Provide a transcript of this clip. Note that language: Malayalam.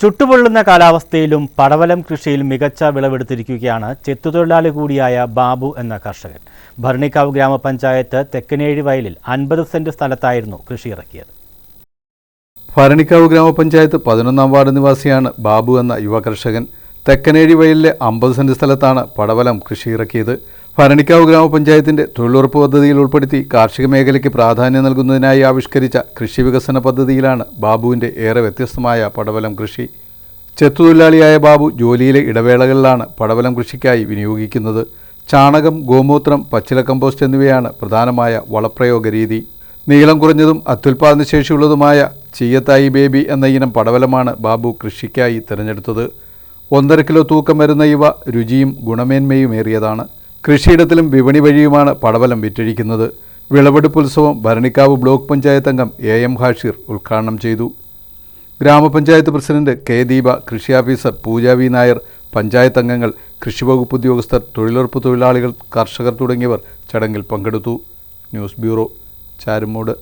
ചുട്ടുപൊള്ളുന്ന കാലാവസ്ഥയിലും പടവലം കൃഷിയിൽ മികച്ച വിളവെടുത്തിരിക്കുകയാണ് ചെത്തുതൊഴിലാളി കൂടിയായ ബാബു എന്ന കർഷകൻ. ഭരണിക്കാവ് ഗ്രാമപഞ്ചായത്ത് തെക്കനേഴി വയലിൽ അൻപത് സെന്റ് സ്ഥലത്തായിരുന്നു കൃഷി ഇറക്കിയത് ഭരണിക്കാവ് ഗ്രാമപഞ്ചായത്ത് പതിനൊന്നാം വാർഡ് നിവാസിയാണ് ബാബു എന്ന യുവ കർഷകൻ തെക്കനേഴി വയലിലെ അമ്പത് സെന്റ് സ്ഥലത്താണ് പടവലം കൃഷി ഇറക്കിയത് ഭരണിക്കാവ് ഗ്രാമപഞ്ചായത്തിന്റെ തൊഴിലുറപ്പ് പദ്ധതിയിൽ ഉൾപ്പെടുത്തി കാർഷിക മേഖലയ്ക്ക് പ്രാധാന്യം നൽകുന്നതിനായി ആവിഷ്കരിച്ച കൃഷി വികസന പദ്ധതിയിലാണ് ബാബുവിന്റെ ഏറെ വ്യത്യസ്തമായ പടവലം കൃഷി. ചെത്തുതൊഴിലാളിയായ ബാബു ജോലിയിലെ ഇടവേളകളിലാണ് പടവലം കൃഷിക്കായി വിനിയോഗിക്കുന്നത്. ചാണകം ഗോമൂത്രം പച്ചില കമ്പോസ്റ്റ് എന്നിവയാണ് പ്രധാനമായ വളപ്രയോഗ രീതി. നീളം കുറഞ്ഞതും അത്യുൽപാദന ശേഷിയുള്ളതുമായ ചീയത്തായി ബേബി എന്ന ഇനം പടവലമാണ് ബാബു കൃഷിക്കായി തിരഞ്ഞെടുത്തത്. ഒന്നര കിലോ തൂക്കം വരുന്ന ഇവ രുചിയും ഗുണമേന്മയും ഏറിയതാണ്. കൃഷിയിടത്തിലും വിപണി വഴിയുമാണ് പടവലം വിറ്റഴിക്കുന്നത്. വിളവെടുപ്പ് ഉത്സവം ഭരണിക്കാവ് ബ്ലോക്ക് പഞ്ചായത്ത് അംഗം എ എം ഹാഷിർ ഉദ്ഘാടനം ചെയ്തു. ഗ്രാമപഞ്ചായത്ത് പ്രസിഡന്റ് കെ ദീപ കൃഷി ഓഫീസർ പൂജ വി നായർ പഞ്ചായത്ത് അംഗങ്ങൾ കൃഷിവകുപ്പ് ഉദ്യോഗസ്ഥർ തൊഴിലുറപ്പ് തൊഴിലാളികൾ കർഷകർ തുടങ്ങിയവർ ചടങ്ങിൽ പങ്കെടുത്തു. News bureau Charummoodu.